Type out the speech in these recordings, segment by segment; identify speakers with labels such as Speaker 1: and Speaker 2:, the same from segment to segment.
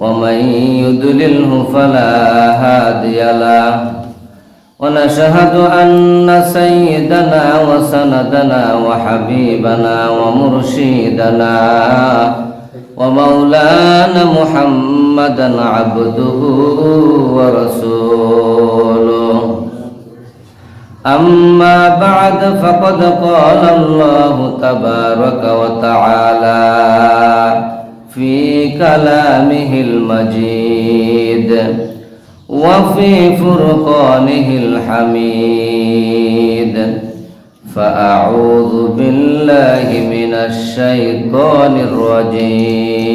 Speaker 1: ومن يضلله فلا هادي له ونشهد أن سيدنا وسندنا وحبيبنا ومرشدنا ومولانا محمدا عبده ورسوله أما بعد فقد قال الله تبارك وتعالى في كلامه المجيد وفي فرقانه الحميد. فأعوذ بالله من الشيطان الرجيم.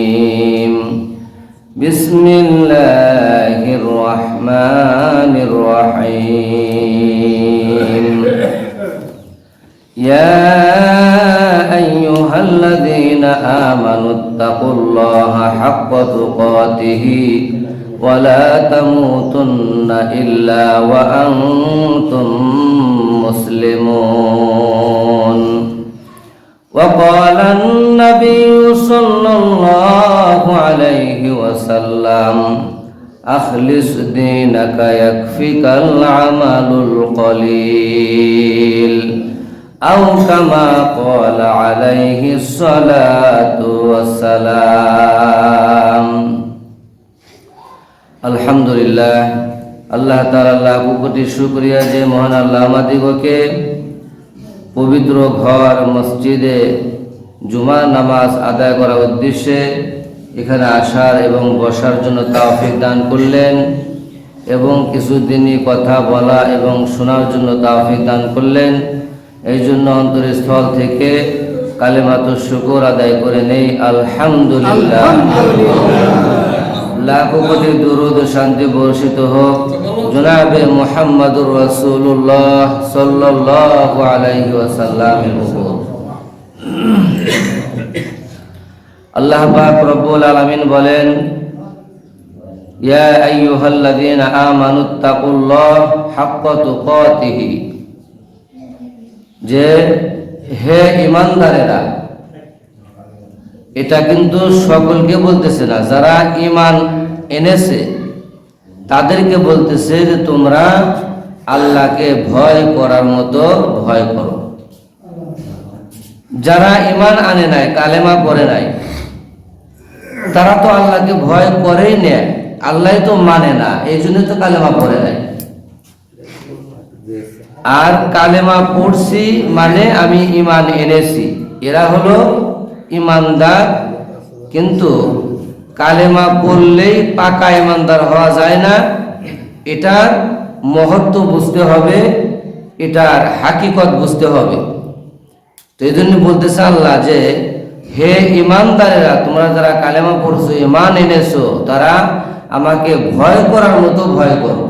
Speaker 1: بسم الله الرحمن الرحيم. يا أيها الذين آمنوا اتقوا الله حق تقاته ولا تموتن إلا وأنتم مسلمون وقال النبي صلى الله عليه وسلم أخلص دينك يكفك العمل القليل أو كما قال عليه الصلاة والسلام আলহামদুলিল্লাহ আল্লাহ তাআলা লাখ কোটি শুকরিয়া যে মহান আল্লাহ আমাদিগকে পবিত্র ঘর মসজিদে জুমার নামাজ আদায় করার উদ্দেশ্যে এখানে আসার এবং বসার জন্য তাওফিক দান করলেন এবং কিছুদিনই কথা বলা এবং শোনার জন্য তাওফিক দান করলেন এই জন্য অন্তরস্থল থেকে কালেমাত শুকর আদায় করে নেই। আলহামদুলিল্লাহ। লাখো কোটি দুরুদ শান্তি বর্ষিত হোক। জনাবে মোহাম্মদুর রাসূলুল্লাহ সাল্লাল্লাহু আলাইহি ওয়াসাল্লামের উপর। আল্লাহ পাক রব্বুল আলামিন বলেন ইয়া আইয়ুহাল্লাযীনা আমানুত্তাকুল্লাহ হাক্কা তুকাতিহি। যে হে ইমানদারেরা, এটা কিন্তু সকলকে বলতেছে না। যারা ইমান এনেছে, তাদেরকে বলতেছে যে তোমরা আল্লাহকে ভয় করার মতো ভয় করো। যারা ইমান আনে নাই, কালেমা পড়ে নাই, তারা তো আল্লাহকে ভয় করেই নেয়। আল্লাহ তো মানে না, এই জন্য তো কালেমা পড়ে নাই। আর কালেমা পড়ছি মানে আমি ইমান এনেছি। এরা হলো ইমানদার কিন্তু কালেমা পড়লেই পাকা ইমানদার হওয়া যায় না। এটার মহত্ব বুঝতে হবে, এটার হাকিকত বুঝতে হবে। তো এই জন্য বলতেছে আল্লাহ যে, হে ইমানদারেরা তোমরা যারা কালেমা পড়ছো ইমান এনেছো, তারা আমাকে ভয় করার মতো ভয় করো।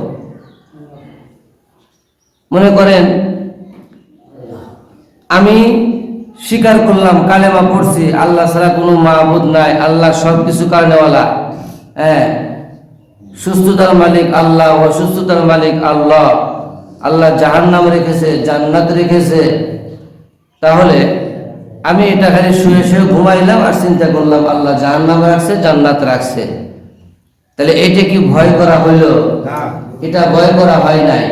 Speaker 1: মনে করেন আমি স্বীকার করলাম কালেমা পড়ছি আল্লাহ ছাড়া কোনো মাহবুদ নাই আল্লাহ সব কিছু কারণেওয়ালা। হ্যাঁ সুস্থতার মালিক আল্লাহ অসুস্থতার মালিক আল্লাহ। আল্লাহ জাহান্নাম রেখেছে জান্নাত রেখেছে। তাহলে আমি এটা খালি শুয়ে শুয়ে ঘুমাইলাম আর চিন্তা করলাম আল্লাহ জাহান্নাম রাখছে জান্নাত রাখছে। তাহলে এটা কি ভয় করা হইল? এটা ভয় করা হয় নাই।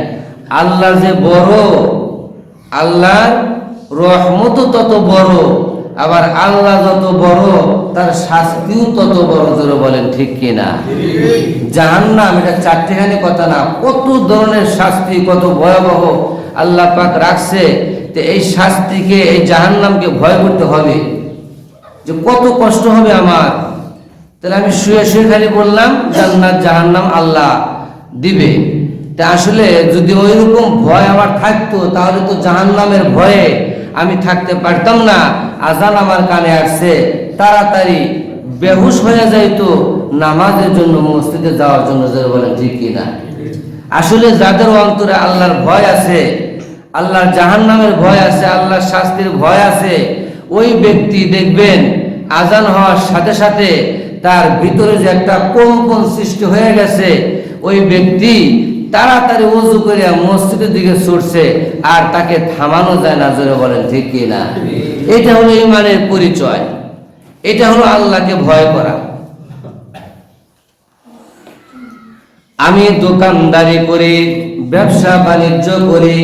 Speaker 1: আল্লাহ যে বড়, আল্লাহর রহমত তত বড়, আবার আল্লাহ যত বড়, তার শাস্তিও তত বড়, জোরে বলেন ঠিক কিনা জাহান্নাম, এটা চারটেখানি কথা না, কত ধরনের শাস্তি, কত ভয়াবহ আল্লাহ পাক রাখছে, তো এই শাস্তিকে, এই জাহান্নামকে ভয় করতে হবে। যে কত কষ্ট হবে আমার। তাহলে আমি শুয়ে শুয়ে খালি বললাম, জান্নাত, জাহান্নাম আল্লাহ দিবে। আসলে যদি ওই রকম ভয় আমার থাকতো, তাহলে তো জাহান্নামের ভয়ে আমি থাকতে পারতাম না। আজান আমার কানে আসছে, তাড়াতাড়ি বেহুশ হয়ে যাইতো নামাজের জন্য, মসজিদে যাওয়ার জন্য যে বলেন, ঠিক কিনা আসলে যাদের অন্তরে আল্লাহর ভয় আছে, আল্লাহর জাহান নামের ভয় আছে, আল্লাহর শাস্তির ভয় আছে, ওই ব্যক্তি দেখবেন আজান হওয়ার সাথে সাথে তার ভিতরে যে একটা কম্পন সৃষ্টি হয়ে গেছে, ওই ব্যক্তি তাড়াতাড়ি উজু করে মসজিদের দিকে ছুটছে আর তাকে থামানো যায় না, জোরে বলেন, ঠিক কি না? এটা হলো ইমানের পরিচয়। এটা হলো আল্লাহকে ভয় করা। আমি দোকানদারি করি, ব্যবসা বাণিজ্য করি,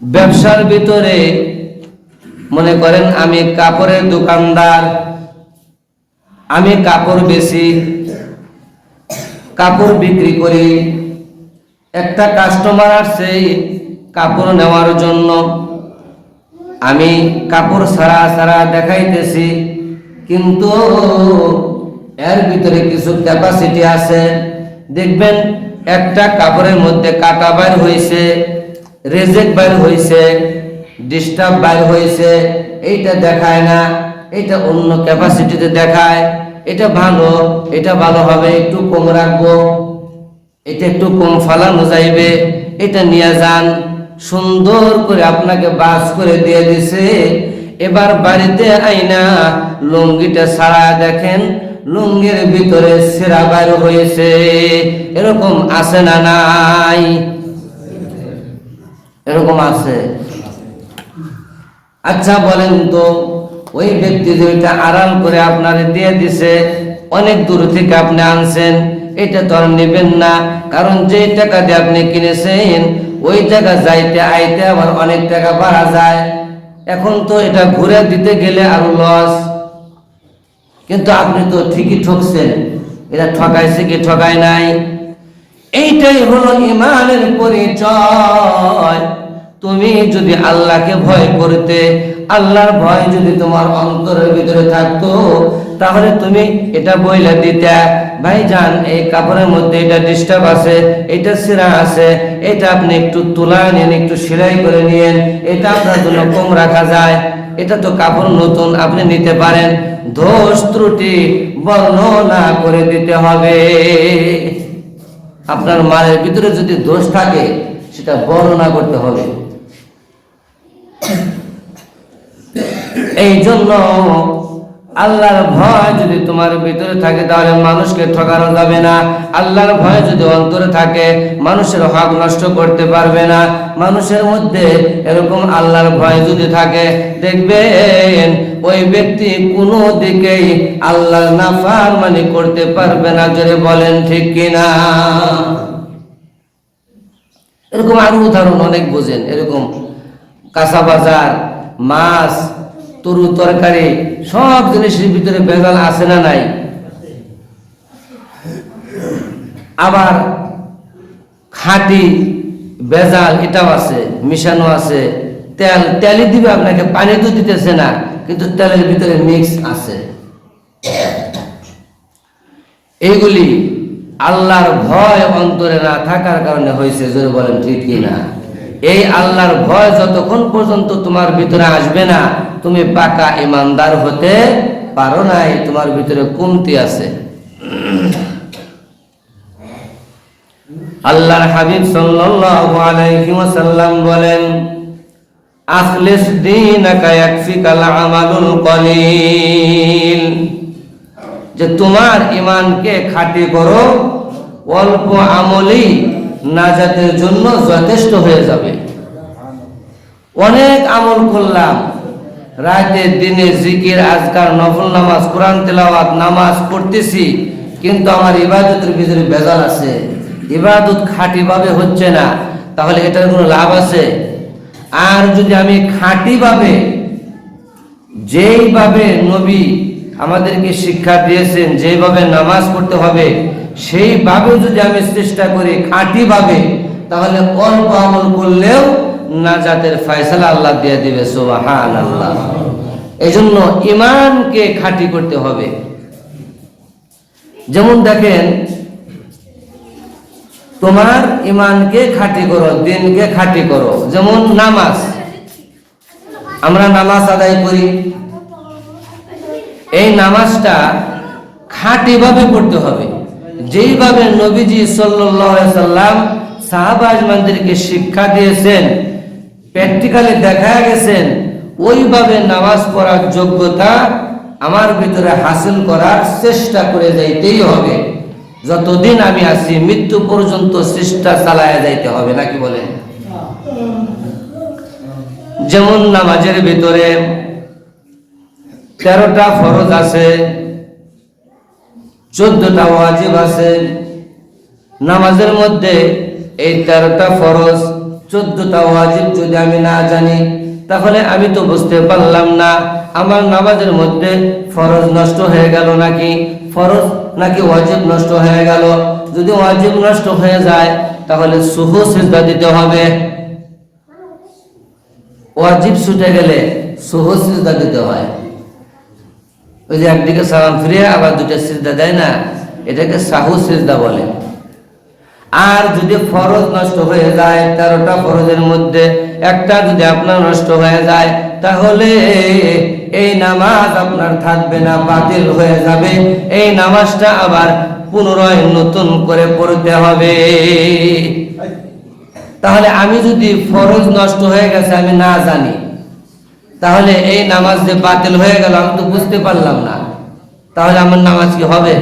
Speaker 1: ব্যবসার ভিতরে, মনে করেন আমি কাপড়ের দোকানদার, আমি কাপড় বেশি, কাপড় বিক্রি করি একটা কাস্টমার আসছে কাপড় নেওয়ার জন্য। আমি কাপড় সারা সারা দেখাইতেছি, কিন্তু এর ভিতরে কিছু ক্যাপাসিটি আছে। দেখবেন, একটা কাপড়ের মধ্যে কাটা বাইর হয়েছে রেজেক বাইর হয়েছে ডিস্টার্ব বাইর হয়েছে এইটা দেখায় না এটা অন্য ক্যাপাসিটিতে দেখায়, এটা ভালো এটা ভালো হবে, একটু কম রাখব। এটা একটু কম ফালানো যাইবে এটা নিয়ে যান। সুন্দর করে আপনাকে বাস করে দিয়ে দিছে। এবার বাড়িতে আইনা লুঙ্গিটা সারা দেখেন, লুঙ্গির ভিতরে সেরা বাইর হয়েছে। এরকম আছে না নাই? এরকম আছে। আচ্ছা বলেন তো, ওই ব্যক্তি যে ওইটা আড়াল করে আপনারে দিয়ে দিছে, অনেক দূর থেকে আপনি আনছেন। এটা তো আর নেবেন না। কারণ যে টাকা দিয়ে আপনি কিনেছেন, ওই টাকা যাইতে আইতে আবার অনেক টাকা বাড়া যায়। এখন তো এটা ঘুরে দিতে গেলে আরও লস কিন্তু আপনি তো ঠিকই ঠকছেন। এটা ঠকাইছে কি ঠকায় নাই? এইটাই হলো ইমানের পরিচয়। তুমি যদি আল্লাহকে ভয় করতে, আল্লাহর ভয় যদি তোমার অন্তরের ভিতরে থাকতো, তাহলে তুমি এটা বইলা দিতে ভাই যান এই কাপড়ের মধ্যে এটা ডিস্টার্ব আছে, এটা সিরা আছে, এটা আপনি একটু তুলা নিন, একটু সেলাই করে নিয়েন, এটা আপনার জন্য কম রাখা যায়, এটা তো কাপড় নতুন, আপনি নিতে পারেন, দোষ ত্রুটি বর্ণনা করে দিতে হবে। আপনার মালের ভিতরে যদি দোষ থাকে, সেটা বর্ণনা করতে হবে। এই জন্য আল্লাহর ভয় যদি তোমার ভিতরে থাকে, তাহলে মানুষকে ঠকানো যাবে না। আল্লাহর ভয় যদি অন্তরে থাকে, মানুষের হক নষ্ট করতে পারবে না। মানুষের মধ্যে এরকম আল্লাহর ভয় যদি থাকে, দেখবেন ওই ব্যক্তি কোনো দিকেই আল্লাহর নাফার মানে করতে পারবে না যদি বলেন ঠিক কিনা? এরকম আরও উদাহরণ অনেক বোঝেন, এরকম কাঁচা বাজার, মাছ, তরু তরকারি, সব জিনিসের ভিতরে ভেজাল আছে না নাই? আবার খাঁটি ভেজাল এটাও আছে, মিশানো আছে। তেল, তেলই দিবে আপনাকে পানি তো দিতেছে না, কিন্তু তেলের ভিতরে মিক্স আছে। এইগুলি আল্লাহর ভয় অন্তরে না থাকার কারণে হয়েছে যদি বলেন ঠিক কি না এই আল্লাহর ভয় যতক্ষণ পর্যন্ত তোমার ভিতরে আসবে না, তুমি পাকা ইমানদার হতে পারো নাই, তোমার ভিতরে কমতি আছে। আল্লাহর হাবিব ওয়াসাল্লাম বলেন, আখলিস দীনাকা যে তোমার ইমানকে খাঁটি করো, অল্প আমলই নাজাতের জন্য যথেষ্ট হয়ে যাবে। অনেক আমল করলাম। রাতে দিনে জিকির, আজকার, নফল নামাজ, কোরআন তেলাওয়াত, নামাজ পড়তেছি, কিন্তু আমার ইবাদতের ভিতরে বেজাল আছে। ইবাদত খাঁটিভাবে হচ্ছে না, তাহলে এটার কোনো লাভ আছে? আর যদি আমি খাঁটিভাবে, যেইভাবে নবী আমাদেরকে শিক্ষা দিয়েছেন যেভাবে নামাজ পড়তে হবে সেইভাবে যদি আমি চেষ্টা করি খাঁটিভাবে, তাহলে অল্প আমল করলেও নাজাতের ফয়সালা আল্লাহ দিয়ে দিবে সোবাহান আল্লাহ এই জন্য ইমানকে খাঁটি করতে হবে। যেমন দেখেন, তোমার ইমানকে খাঁটি করো, দিনকে খাঁটি করো। যেমন নামাজ। আমরা নামাজ আদায় করি। এই নামাজটা খাঁটিভাবে পড়তে হবে। যেইভাবে নবীজি সাল্লাম সাহাবাজমানদেরকে শিক্ষা দিয়েছেন প্র্যাকটিক্যালি দেখা গেছেন, ওইভাবে নামাজ পড়ার যোগ্যতা আমার ভিতরে হাসিল করার চেষ্টা করে যাইতেই হবে। যতদিন আমি আছি, মৃত্যু পর্যন্ত চেষ্টা চালায় যাইতে হবে, নাকি বলেন? যেমন নামাজের ভিতরে তেরোটা ফরজ আছে চোদ্দটা ওয়াজিব আছে। নামাজের মধ্যে এই তেরোটা ফরজ, চোদ্দটা ওয়াজিব যদি আমি না জানি, তাহলে আমি তো বুঝতে পারলাম না, আমার নামাজের মধ্যে ফরজ নষ্ট হয়ে গেল নাকি? ফরজ নাকি ওয়াজিব নষ্ট হয়ে গেল? যদি ওয়াজিব নষ্ট হয়ে যায়, তাহলে সুহু সিজদা দিতে হবে। ওয়াজিব ছুটে গেলে সুহু সিজদা দিতে হয়। ওই যে একদিকে সালাম ফিরিয়ে, আবার দুটা সিজদা দেয় না, এটাকে সাহু সিজদা বলে। আর যদি ফরজ নষ্ট হয়ে যায়, তেরোটা ফরজের মধ্যে একটা যদি আপনার নষ্ট হয়ে যায়, তাহলে এই নামাজ আপনার থাকবে না, বাতিল হয়ে যাবে। এই নামাজটা আবার পুনরায় নতুন করে পড়তে হবে। তাহলে আমি যদি ফরজ নষ্ট হয়ে গেছে, আমি না জানি তাহলে এই নামাজ যে বাতিল হয়ে গেল, আমি তো বুঝতে পারলাম না। তাহলে আমার নামাজ কি হবে?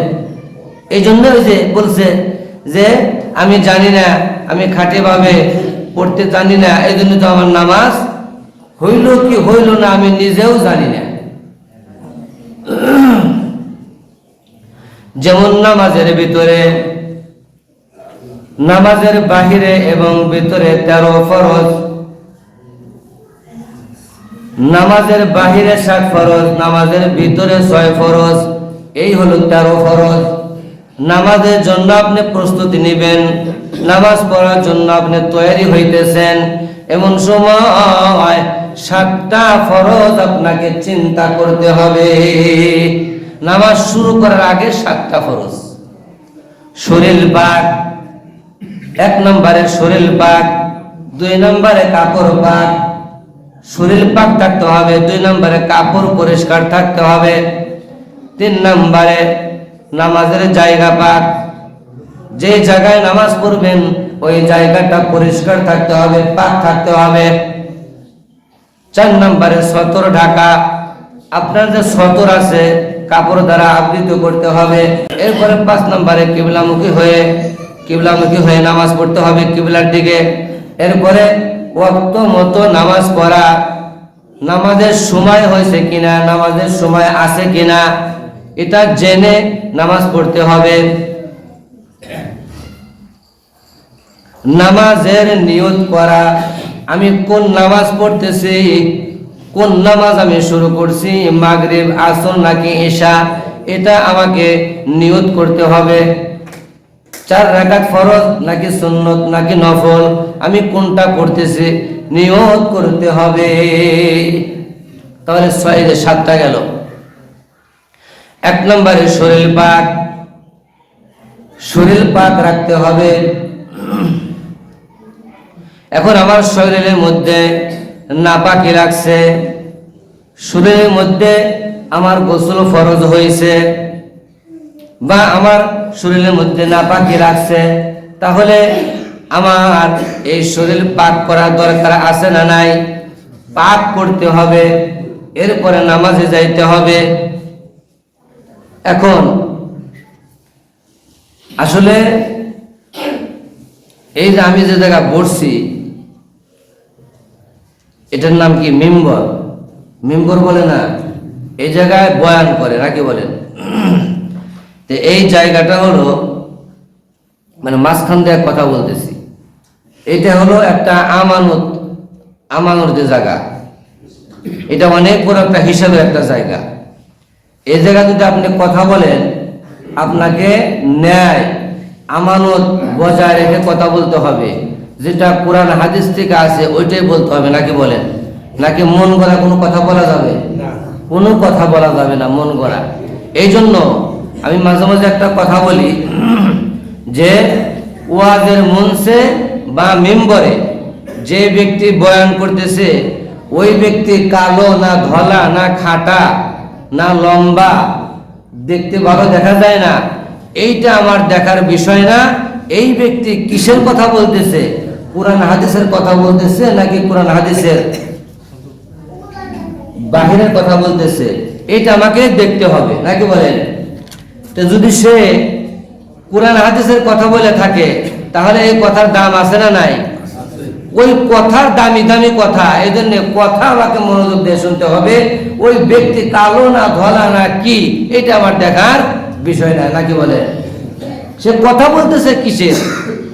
Speaker 1: এই জন্য যে বলছে যে, আমি জানি না, আমি খাটে ভাবে পড়তে জানি না এই জন্য তো আমার নামাজ হইল কি হইল না, আমি নিজেও জানি না। যেমন নামাজের ভিতরে, নামাজের বাহিরে এবং ভিতরে তেরো ফরজ নামাজের বাহিরে সাত ফরজ, নামাজের ভিতরে ছয় ফরজ, এই হলো তেরো ফরজ। নামাজের জন্য আপনি প্রস্তুতি নেবেন, নামাজ পড়ার জন্য আপনি তৈরি হইতেছেন। এমন সময় সাতটা ফরজ আপনাকে চিন্তা করতে হবে। নামাজ শুরু করার আগে সাতটা ফরজ। শরীর বাঘ এক নম্বরে শরীর পাক দুই নম্বরে কাপড় পাক শরীর পাক থাকতে হবে, দুই নম্বরে কাপড় পরিষ্কার থাকতে হবে, তিন নম্বরে নামাজের জায়গা পাক। যে জায়গায় নামাজ পড়বেন, ওই জায়গাটা পরিষ্কার থাকতে হবে, পাক থাকতে হবে। চার নম্বরে সতর ঢাকা। আপনার যে সতর আছে, কাপড় দ্বারা আবৃত করতে হবে। এরপরে পাঁচ নম্বরে কিবলামুখী হয়ে কিবলামুখী হয়ে নামাজ পড়তে হবে কিবলার দিকে। এরপরে ওয়াক্ত মতো নামাজ পড়া। নামাজের সময় হয়েছে কিনা, নামাজের সময় আছে কিনা, এটা জেনে নামাজ পড়তে হবে। নামাজের নিয়ত করা। আমি কোন নামাজ পড়তেছি, কোন নামাজ আমি শুরু করছি, মাগরিব, আসর নাকি এশা এটা আমাকে নিয়ত করতে হবে। চার রাকাত ফরজ নাকি সুন্নত, নাকি নফল? আমি কোনটা করতেছি? নিয়ত করতে হবে। তাহলে ছয় সাতটা গেল। এক নম্বরে শরীর পাক। শরীর পাক রাখতে হবে। এখন আমার শরীরের মধ্যে নাপাকি রাখছে শরীরের মধ্যে আমার গোসল ফরজ হয়েছে। বা আমার শরীরের মধ্যে না নাপাকি রাখছে, তাহলে আমার এই শরীর পাক করার দরকার আছে না নাই? পাক করতে হবে, এরপরে নামাজে যাইতে হবে। এখন, আসলে এই যে আমি যে জায়গা বসছি এটার নাম কি মেম্বর? মেম্বর বলে না, এই জায়গায় বয়ান করে, নাকি বলেন? তো এই জায়গাটা হলো মানে মাঝখান দিয়ে কথা বলতেছি। এটা হলো একটা আমানত আমানত যে জায়গা। এটা অনেক বড় একটা হিসাবে একটা জায়গা। এই জায়গা যদি আপনি কথা বলেন আপনাকে ন্যায় আমানত বজায় রেখে কথা বলতে হবে। যেটা কোরআন হাদিস থেকে আছে ওইটাই বলতে হবে। নাকি বলেন? নাকি মন গড়া কোনো কথা বলা যাবে? কোনো কথা বলা যাবে না মন গড়া। এই জন্য আমি মাঝে মাঝে একটা কথা বলি, যে ওয়াজের মঞ্চে বা মেম্বরে যে ব্যক্তি বয়ান করতেছে, ওই ব্যক্তি কালো না ধলা, না খাটা, না লম্বা, দেখতে ভালো দেখা যায় না। এইটা আমার দেখার বিষয় না। এই ব্যক্তি কিসের কথা বলতেছে? কোরআন হাদিসের কথা বলতেছে নাকি কোরআন হাদিসের বাহিরের কথা বলতেছে? এটা আমাকে দেখতে হবে, নাকি বলেন? তো যদি সে কোরআন হাদিসের কথা বলে থাকে, তাহলে এই কথার দাম আছে না নাই? ওই কথার দামি দামি কথা এই জন্য কথা আমাকে মনোযোগ দিয়ে শুনতে হবে। ওই ব্যক্তি কালো না, ধলা না, কি? এটা আমার দেখার বিষয় না, নাকি বলে? সে কথা বলতেছে কিসের?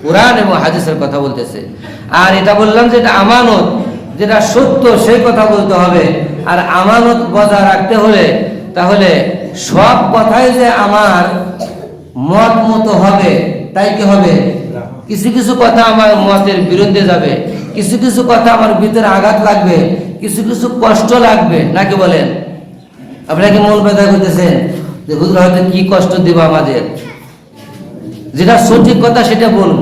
Speaker 1: কোরআন এবং হাদিসের কথা বলতেছে। আর এটা বললাম যে এটা আমানত, যেটা সত্য, সেই কথা বলতে হবে। আর আমানত বজায় রাখতে হলে তাহলে সব কথাই যে আমার মত মতো হবে, তাই কি হবে? কিছু কিছু কথা আমার মতের বিরুদ্ধে যাবে, কিছু কিছু কথা আমার ভিতরে আঘাত লাগবে, কিছু কিছু কষ্ট লাগবে, নাকি বলেন? আপনাকে মন ব্যথা করতেছেন? যে হুজুর হয়তো কি কষ্ট দিব আমাদের? যেটা সঠিক কথা সেটা বলব।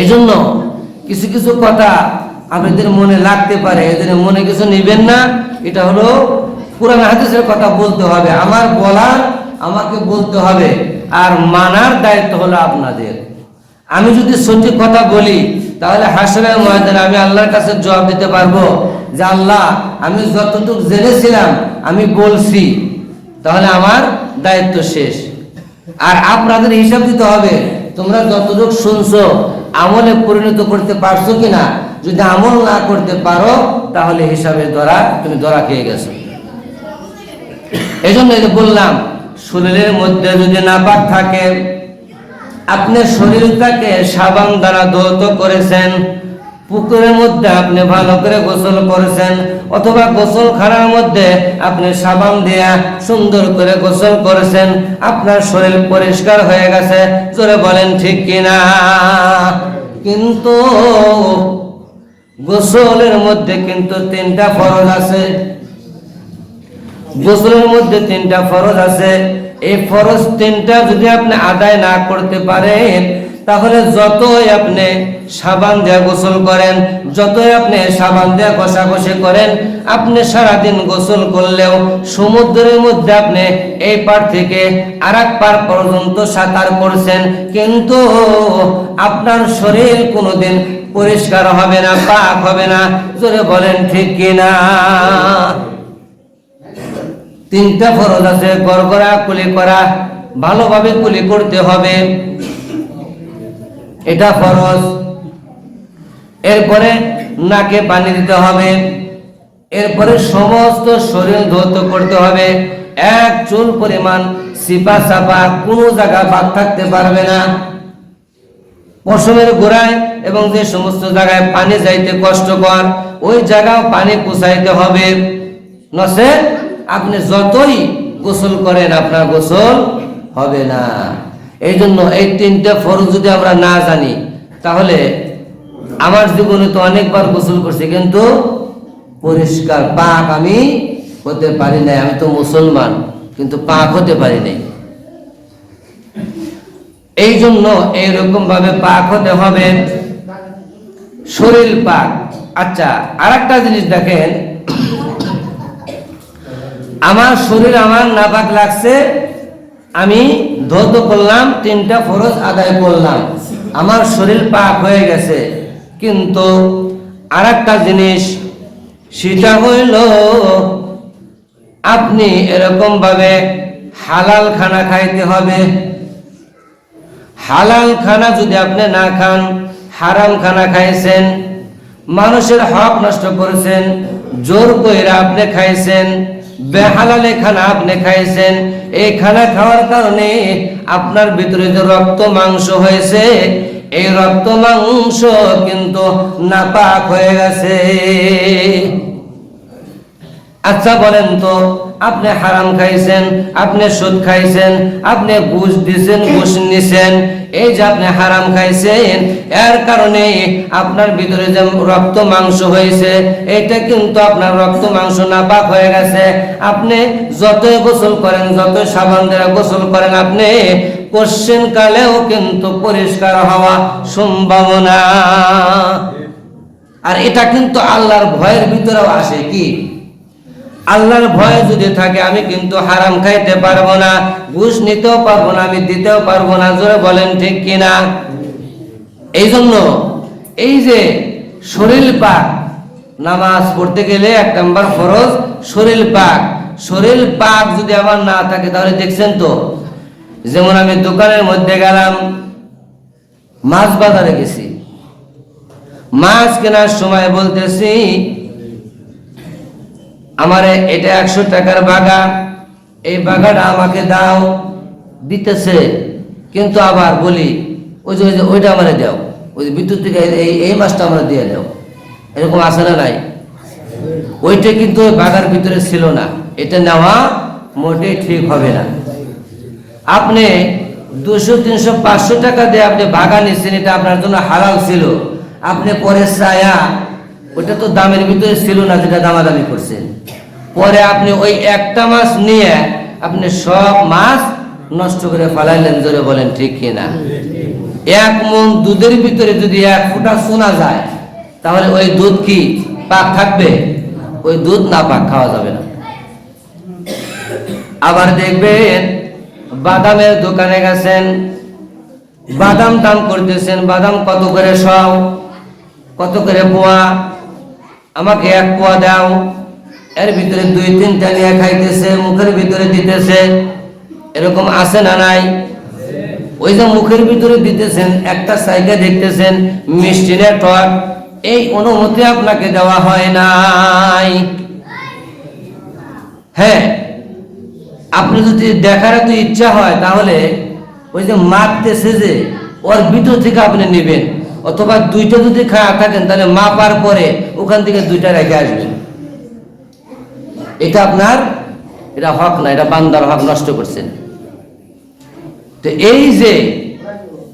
Speaker 1: এই জন্য কিছু কিছু কথা আপনাদের মনে লাগতে পারে, এদের মনে কিছু নেবেন না, এটা হলো কোরআন হাদিসের কথা বলতে হবে। আমার বলার আমাকে বলতে হবে। আর মানার দায়িত্ব হলো আপনাদের। আমি যদি সঠিক কথা বলি, তাহলে হাসরের ময়দানে আমি আল্লাহর কাছে জবাব দিতে পারব যে, আল্লাহ, আমি যতটুকু জেনেছিলাম, আমি বলছি। তাহলে আমার দায়িত্ব শেষ। আর আপনাদের হিসাব দিতে হবে, তোমরা যতটুকু শুনছো, আমলে পরিণত করতে পারছ কিনা, যদি আমল না করতে পারো, তাহলে হিসাবে ধরা, তুমি ধরা খেয়ে গেছো। এই জন্য এই যে বললাম, শরীরের মধ্যে যদি নাপাক থাকে, আপনি শরীরটাকে সাবান দ্বারা ধৌত করেছেন, পুকুরের মধ্যে আপনি ভালো করে গোসল করেছেন, অথবা গোসল খানার মধ্যে আপনি সাবান দিয়া সুন্দর করে গোসল করেছেন, আপনার শরীর পরিষ্কার হয়ে গেছে, জোরে বলেন ঠিক কিনা? কিন্তু গোসলের মধ্যে কিন্তু তিনটা ফরজ আছে। গোসলের মধ্যে তিনটা ফরজ আছে। এই ফরজ তিনটা যদি আপনি আদায় না করতে পারেন, তাহলে যতই আপনি সাবান দিয়ে গোসল করেন, যতই আপনি সাবান দিয়ে ঘষাঘষি করেন, আপনি সারাদিন গোসল করলেও সমুদ্রের মধ্যে আপনি এই পার থেকে আর পার পর্যন্ত সাঁতার করছেন, কিন্তু আপনার শরীর কোনোদিন পরিষ্কার হবে না, পাক হবে না। জোরে বলেন, ঠিক কিনা? তিনটা ফরজ আছে গড় করা কুলি করা, ভালোভাবে কুলি করতে হবে। এটা ফরজ। এরপরে নাকে পানি দিতে হবে। এরপরে সমস্ত শরীর ধৌত করতে হবে। এক চুল পরিমাণ সিপা সাপা কোনো জায়গা বাদ থাকতে পারবে না। পশমের গোড়ায় এবং যে সমস্ত জায়গায় পানি যাইতে কষ্টকর, ওই জায়গাও পানি পুষাইতে হবে। নসে আপনি যতই গোসল করেন, আপনার গোসল হবে না। এই জন্য এই তিনটা ফরজ যদি আমরা না জানি, তাহলে আমার জীবনে তো অনেকবার গোসল করছি, কিন্তু পরিষ্কার পাক আমি হতে পারি নাই। আমি তো মুসলমান, কিন্তু পাক হতে পারি নাই। এই জন্য এইরকম ভাবে পাক হতে হবে। শরীর পাক। আচ্ছা আর একটা জিনিস দেখেন আমার শরীর আমার নাপাক লাগছে, আমি ধৌত করলাম, তিনটা ফরজ আদায় করলাম। আমার শরীর পাক হয়ে গেছে। কিন্তু আর জিনিস, সেটা হইল, আপনি এরকম ভাবে হালাল খানা খাইতে হবে। হালাল খানা যদি আপনি না খান, হারাম খানা খাইছেন, মানুষের হক নষ্ট করেছেন, জোর কইরা আপনি খাইছেন বেহালালে খানা আপনি খাইছেন, এই খানা খাওয়ার কারণে আপনার ভিতরে যে রক্ত মাংস হয়েছে, এই রক্ত মাংস কিন্তু নাপাক হয়ে গেছে। আচ্ছা বলেন তো, আপনি হারাম খাইছেন, আপনি সুদ খাইছেন, আপনি ঘুষ দিছেন, ঘুষ নিছেন, এই যে আপনি হারাম খাইছেন, এর কারণে আপনার ভিতরে যে রক্ত মাংস হয়েছে, এটা কিন্তু আপনার রক্ত মাংস নাপাক হয়ে গেছে। আপনি যতই গোসল করেন, যতই সাবান দ্বারা গোসল করেন, আপনি কোশ্চেন কালেও কিন্তু পরিষ্কার হওয়া সম্ভাবনা আর এটা কিন্তু আল্লাহর ভয়ের ভিতরেও আসে কি? আল্লাহর ভয় যদি থাকে, আমি কিন্তু হারাম খাইতে পারব না, ঘুষ নিতেও পারব না, আমি দিতেও পারব না, জোরে বলেন ঠিক কিনা? এই জন্য এই যে শরীর পাক, নামাজ পড়তে গেলে এক নাম্বার ফরজ শরীর পাক। শরীর পাক যদি আমার না থাকে, তাহলে দেখছেন তো, যেমন আমি দোকানের মধ্যে গেলাম, মাছ বাজারে গেছি। মাছ কেনার সময় বলতেছি আমার এটা একশো টাকার বাগা। এই বাগাটা আমাকে দাও, দিতেছে। কিন্তু আবার বলি, ওই যে ওই যে, ওইটা আমারে দাও। ওই বিদ্যুৎ থেকে এই এই মাছটা আমরা দিয়ে দাও। এরকম আছে না নাই? ওইটা কিন্তু ওই বাগার ভিতরে ছিল না। এটা নেওয়া মোটেই ঠিক হবে না। আপনি দুশো, তিনশো, পাঁচশো টাকা দিয়ে আপনি বাগা নিচ্ছেন এটা আপনার জন্য হালাল ছিল। আপনি পরে ছায়া ওটা তো দামের ভিতরে ছিল না, যেটা দামাদামি করছেন পরে আপনি ওই একটা মাছ নিয়ে আপনি সব মাছ নষ্ট করে ফালাইলেন, জোরে বলেন, ঠিক কিনা এক মন দুধের ভিতরে যদি এক ফোঁটা শোনা যায়, তাহলে ওই দুধ কি পাক থাকবে? ওই দুধ না পাক খাওয়া যাবে না। আবার দেখবেন, বাদামের দোকানে গেছেন, বাদাম দাম করতেছেন, বাদাম কত করে সব? কত করে পোয়া? আমাকে এক পোয়া দাও। এর ভিতরে দুই, তিনটা নিয়ে খাইতেছে, মুখের ভিতরে দিতেছে। এরকম আছে না নাই? ওই যে মুখের ভিতরে দিতেছেন, একটা সাইকে দেখতেছেন, মিষ্টি টক। এই অনুমতি আপনাকে দেওয়া হয় নাই। হ্যাঁ আপনি যদি দেখার এত ইচ্ছা হয়, তাহলে ওই যে মাপতেছে যে, ওর ভিতর থেকে আপনি নেবেন। অথবা দুইটা যদি খাওয়া থাকেন, তাহলে মাপার পরে ওখান থেকে দুইটা রেখে আসবেন। এটা আপনার, এটা হক না, এটা বান্দার হক, নষ্ট করছেন। তো এই যে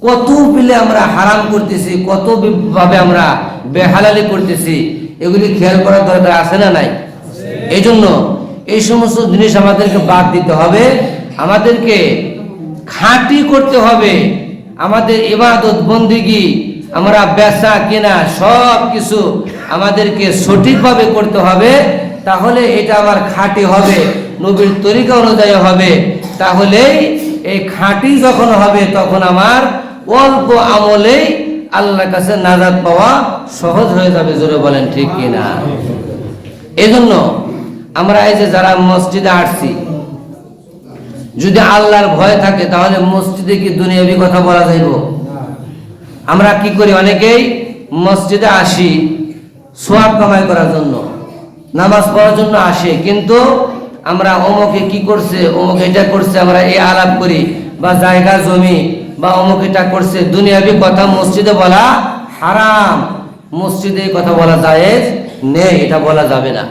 Speaker 1: কত পিলে আমরা হারাম করতেছি, কত ভাবে আমরা বেহালালি করতেছি, এগুলি খেয়াল করার দরকার আছে না নাই? এই জন্য এই সমস্ত জিনিস আমাদেরকে বাদ দিতে হবে। আমাদেরকে খাঁটি করতে হবে। আমাদের ইবাদত, বন্দিগি আমরা বেচা কেনা সব কিছু আমাদেরকে সঠিকভাবে করতে হবে, তাহলে এটা আমার খাঁটি হবে, নবীর তরিকা অনুযায়ী হবে। তাহলেই এই খাঁটি যখন হবে, তখন আমার অল্প আমলেই আল্লাহর কাছে নাজাদ পাওয়া সহজ হয়ে যাবে, জোরে বলেন ঠিক কিনা? এই জন্য আমরা এই যে যারা মসজিদে আসছি, যদি আল্লাহর ভয় থাকে, তাহলে মসজিদে কি দুনিয়াবি কথা বলা যাইব? আমরা কি করি অনেকেই মসজিদে আসি, সোয়াব কামাই করার জন্য, নামাজ পড়ার জন্য আসে, কিন্তু আমরা অমুকে কি করছে, অমুক এটা করছে, আমরা এই আলাপ করি, বা জায়গা, জমি, বা অমুক এটা করছে, দুনিয়াবি কথা মসজিদে বলা হারাম। মসজিদে কথা বলা জায়েজ নেই, এটা বলা যাবে না।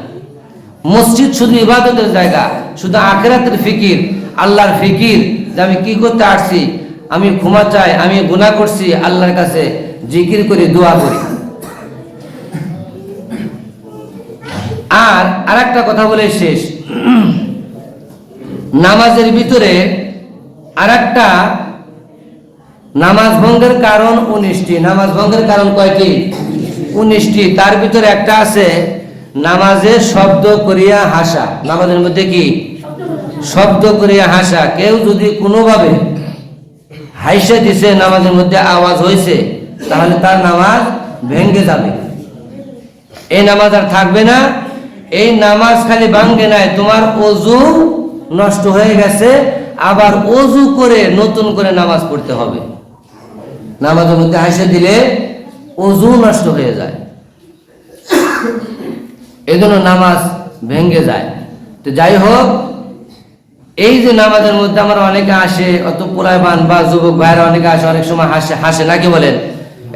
Speaker 1: মসজিদ শুধু ইবাদতের জায়গা, শুধু আখেরাতের ফিকির, আল্লাহর ফিকির যে আমি কি করতে আসছি আমি ক্ষমা চাই, আমি গুনাহ করছি, আল্লাহর কাছে জিকির করি, দোয়া করি। আর আর একটা কথা বলে শেষ। নামাজের ভিতরে আরেকটা নামাজ ভঙ্গের কারণ উনিশটি। নামাজ ভঙ্গের কারণ কয়টি? উনিশটি। তার ভিতরে একটা আছে, নামাজে শব্দ করিয়া হাসা। নামাজের মধ্যে কি? শব্দ করিয়া হাসা। কেউ যদি কোনোভাবে হাইসা দিছে, নামাজের মধ্যে আওয়াজ হয়েছে তাহলে তার নামাজ ভেঙ্গে যাবে। এই নামাজ আর থাকবে না। এই নামাজ খালি ভাঙ্গে নাই, তোমার অজু নষ্ট হয়ে গেছে, আবার অজু করে নতুন করে নামাজ পড়তে হবে। নামাজের মধ্যে হাসে দিলে অজু নষ্ট হয়ে যায়। এই জন্য নামাজ ভেঙ্গে যায়। তো যাই হোক এই যে নামাজের মধ্যে আমরা অনেকে আসে, অত পোলায় বা যুবক ভাইরা অনেকে আসে, অনেক সময় হাসে হাসে নাকি বলেন?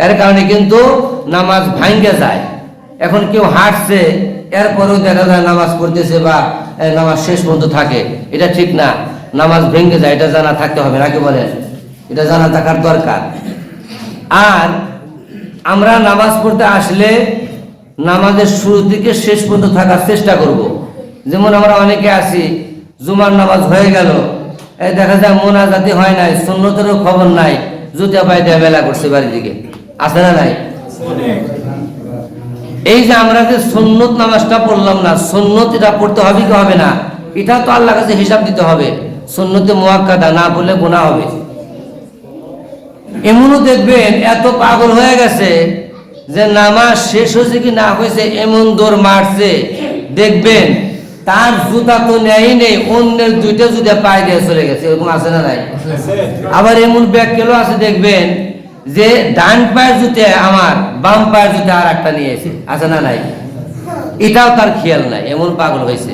Speaker 1: এর কারণে কিন্তু নামাজ ভাঙ্গে যায়। এখন কেউ হাঁটছে, এরপরেও দেখা যায় নামাজ পড়তেছে বা নামাজ শেষ পর্যন্ত থাকে। এটা ঠিক না। নামাজ ভেঙ্গে যায়, এটা জানা থাকতে হবে নাকি বলেন? এটা জানা থাকার দরকার। আর আমরা নামাজ পড়তে আসলে নামাজের শুরু থেকে শেষ পর্যন্ত থাকার চেষ্টা করব। যেমন আমরা অনেকে আছি জুমার নামাজ হয়ে গেল। এই দেখা যায় মোনাজাতি হয় নাই, সুন্নতেরও খবর নাই। জুতা পাই দেয়া বেলা করছে বাড়ির দিকে। আছে না নাই? এই যে আমরা যে সন্ন্যত নামাজটা পড়লাম না সন্ন্যত এটা পড়তে হবে কি হবে না? এটা তো আল্লাহ কাছে হিসাব দিতে হবে। সন্ন্যতে মোয়াক্কাদা, না বলে গোনা হবে। এমনও দেখবেন, এত পাগল হয়ে গেছে যে নামাজ শেষ হয়েছে কি না হয়েছে, এমন দৌড় মারছে। দেখবেন তার জুতা তো নেই নেই অন্যের দুইটা জুতা পায়ে দিয়ে চলে গেছে এরকম আছে না নাই? আবার এমন ব্যাগ ব্যাগগুলো আছে দেখবেন যে ডান পায়ের জুতে আমার বাম পায়ের জুতে আর একটা নিয়েছে আছে না নাই? এটাও তার খেয়াল নাই এমন পাগল হয়েছে।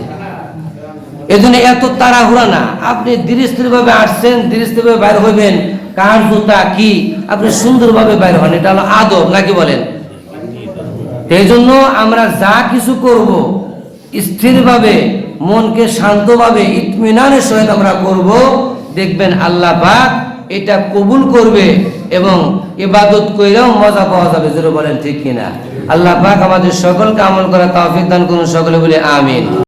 Speaker 1: এজন্য এত তাড়াহুড়া না আপনি ধীরস্থির ভাবে আসছেন ধীরস্থির ভাবে বাইর হইবেন কার জুতা কি আপনি সুন্দরভাবে বাইর হন এটা হলো আদব নাকি বলেন? এই জন্য আমরা যা কিছু করব স্থিরভাবে, মনকে শান্তভাবে, ইতমিনানের সহিত আমরা করব। দেখবেন আল্লাহ পাক এটা কবুল করবে এবং ইবাদত কইরাও মজা পাওয়া যাবে যেটা বলেন ঠিক কিনা? আল্লাহ পাক আমাদের সকলকে আমল করা তাওফিক দান করুন, সকলে বলে আমিন।